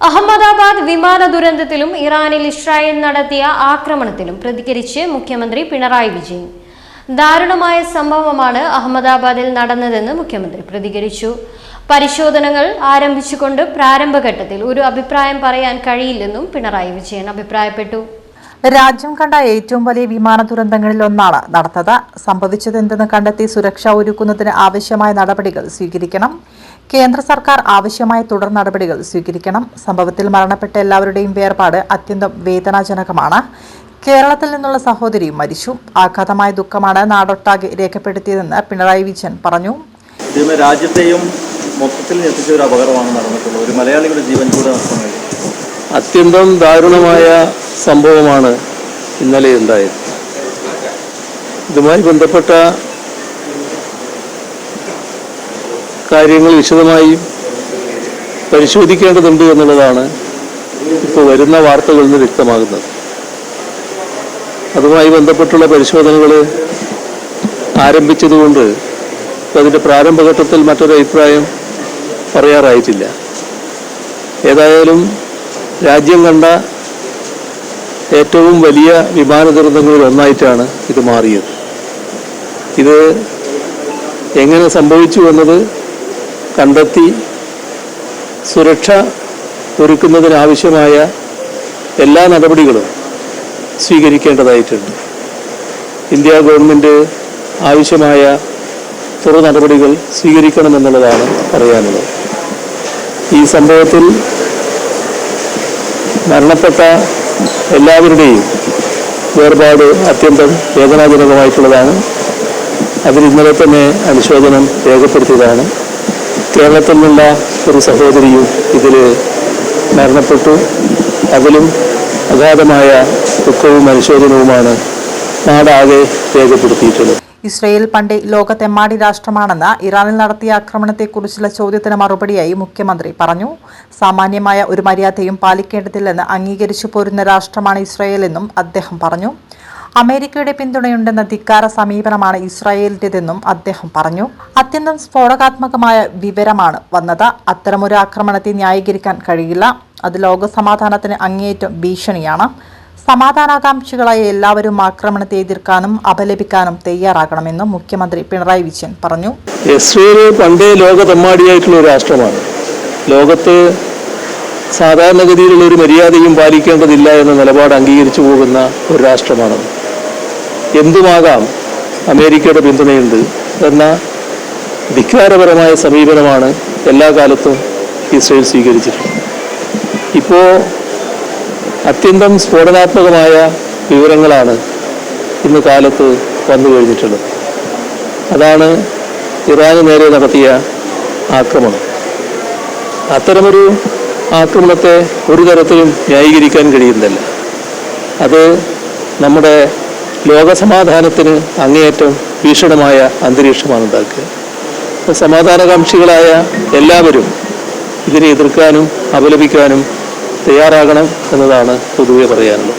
അഹമ്മദാബാദ് വിമാന ദുരന്തത്തിലും ഇറാനിൽ ഇസ്രായേൽ നടത്തിയ ആക്രമണത്തിലും പ്രതികരിച്ച് മുഖ്യമന്ത്രി പിണറായി വിജയൻ. ദാരുണമായ സംഭവമാണ് അഹമ്മദാബാദിൽ നടന്നതെന്ന് മുഖ്യമന്ത്രി പ്രതികരിച്ചു. പരിശോധനകൾ ആരംഭിച്ചുകൊണ്ട് പ്രാരംഭഘട്ടത്തിൽ ഒരു അഭിപ്രായം പറയാൻ കഴിയില്ലെന്നും പിണറായി വിജയൻ അഭിപ്രായപ്പെട്ടു. രാജ്യം കണ്ട ഏറ്റവും വലിയ വിമാന ദുരന്തങ്ങളിൽ ഒന്നാണ് നടന്നത്. സംഭവിച്ചതെന്തെന്ന് കണ്ടെത്തി സുരക്ഷ ഒരുക്കുന്നതിന് ആവശ്യമായ നടപടികൾ സ്വീകരിക്കണം. കേന്ദ്ര സർക്കാർ ആവശ്യമായ തുടർ നടപടികൾ സ്വീകരിക്കണം. സംഭവത്തിൽ മരണപ്പെട്ട എല്ലാവരുടെയും വേർപാട് അത്യന്തം വേദനാജനകമാണ്. കേരളത്തിൽ നിന്നുള്ള സഹോദരിയും മരിച്ചു. ആഘാതമായ ദുഃഖമാണ് നാടൊട്ടാകെ രേഖപ്പെടുത്തിയതെന്ന് പിണറായി വിജയൻ പറഞ്ഞു. ഇതിന് രാജ്യത്തെയും മൊത്തത്തിൽ ഞെട്ടിച്ച ഒരു അപകടമാണ് നടന്നിട്ടുള്ളത്. ഒരു മലയാളിയുടെ ജീവൻ കൂടെ അത്യന്തം ദാരുണമായ സംഭവമാണ് ഇന്നലെ ഉണ്ടായത്. ഇതുമായി ബന്ധപ്പെട്ട കാര്യങ്ങൾ വിശദമായി പരിശോധിക്കേണ്ടതുണ്ട് എന്നുള്ളതാണ് ഇപ്പോൾ വരുന്ന വാർത്തകളിൽ നിന്ന് വ്യക്തമാകുന്നത്. അതുമായി ബന്ധപ്പെട്ടുള്ള പരിശോധനകൾ ആരംഭിച്ചതുകൊണ്ട് അതിന്റെ പ്രാരംഭഘട്ടത്തിൽ മറ്റൊരു അഭിപ്രായം പറയാറായിട്ടില്ല. ഏതായാലും രാജ്യം കണ്ട ഏറ്റവും വലിയ വിമാന ദുരന്തങ്ങളിൽ ഒന്നായിട്ടാണ് ഇത് മാറിയത്. ഇത് എങ്ങനെ സംഭവിച്ചു എന്നത് കണ്ടെത്തി സുരക്ഷ ഒരുക്കുന്നതിനാവശ്യമായ എല്ലാ നടപടികളും സ്വീകരിക്കേണ്ടതായിട്ടുണ്ട്. ഇന്ത്യ ഗവൺമെന്റ് ആവശ്യമായ തുറ നടപടികൾ സ്വീകരിക്കണമെന്നുള്ളതാണ് പറയാനുള്ളത്. ഈ സംഭവത്തിൽ മരണപ്പെട്ട എല്ലാവരുടെയും വേർപാട് അത്യന്തം വേദനാജനകമായിട്ടുള്ളതാണ്. അതിൽ ഇന്നലെ തന്നെ അനുശോചനം രേഖപ്പെടുത്തിയതാണ്. കേരളത്തിൽ നിന്നുള്ള ഒരു സഹോദരിയും ഇതിൽ മരണപ്പെട്ടു. അതിലും അഗാധമായ ദുഃഖവും അനുശോചനവുമാണ് നാടാകെ രേഖപ്പെടുത്തിയിട്ടുള്ളത്. ഇസ്രയേൽ പണ്ട് ലോകത്തെമ്മാടി രാഷ്ട്രമാണെന്ന് ഇറാനിൽ നടത്തിയ ആക്രമണത്തെക്കുറിച്ചുള്ള ചോദ്യത്തിന് മറുപടിയായി മുഖ്യമന്ത്രി പറഞ്ഞു. സാമാന്യമായ ഒരു മര്യാദയും പാലിക്കേണ്ടതില്ലെന്ന് അംഗീകരിച്ചു പോരുന്ന രാഷ്ട്രമാണ് ഇസ്രയേലെന്നും അദ്ദേഹം പറഞ്ഞു. അമേരിക്കയുടെ പിന്തുണയുണ്ടെന്ന ധിക്കാര സമീപനമാണ് ഇസ്രായേലിന്റെതെന്നും അദ്ദേഹം പറഞ്ഞു. അത്യന്തം സ്ഫോടകാത്മകമായ വിവരമാണ് വന്നത്. അത്തരമൊരു ആക്രമണത്തെ ന്യായീകരിക്കാൻ കഴിയില്ല. അത് ലോകസമാധാനത്തിന് അങ്ങേയറ്റം ഭീഷണിയാണ്. സമാധാനാകാംക്ഷികളായ എല്ലാവരും ആക്രമണത്തെ എതിർക്കാനും അപലപിക്കാനും തയ്യാറാകണമെന്നും മുഖ്യമന്ത്രി പിണറായി വിജയൻ പറഞ്ഞു. ഇസ്രയേൽ പണ്ടേ ലോകതെമ്മാടിയായിട്ടുള്ള ഒരു രാഷ്ട്രമാണ്. ലോകത്ത് സാധാരണഗതിയിലുള്ള ഒരു മര്യാദയും പാലിക്കേണ്ടതില്ല എന്ന നിലപാട് അംഗീകരിച്ചു പോകുന്ന ഒരു രാഷ്ട്രമാണ് എന്തുമാകാം അമേരിക്കയുടെ പിന്തുണയുണ്ട് എന്ന ധിക്കാരപരമായ സമീപനമാണ് എല്ലാ കാലത്തും ഇസ്രയേൽ സ്വീകരിച്ചിട്ടുള്ളത്. ഇപ്പോൾ അത്യന്തം സ്ഫോടനാത്മകമായ വിവരങ്ങളാണ് ഇന്ന് കാലത്ത് വന്നു കഴിഞ്ഞിട്ടുള്ളത്. അതാണ് ഇറാന് നേരെ നടത്തിയ ആക്രമണം. അത്തരമൊരു ആക്രമണത്തെ ഒരു തരത്തിലും ന്യായീകരിക്കാൻ കഴിയുന്നില്ല. അത് നമ്മുടെ ലോകസമാധാനത്തിന് അങ്ങേയറ്റം ഭീഷണമായ അന്തരീക്ഷമാണ് ഉണ്ടാക്കുക സമാധാനകാംക്ഷികളായ എല്ലാവരും ഇതിനെ എതിർക്കാനും അപലപിക്കാനും തയ്യാറാകണം എന്നതാണ് പൊതുവെ പറയാനുള്ളത്.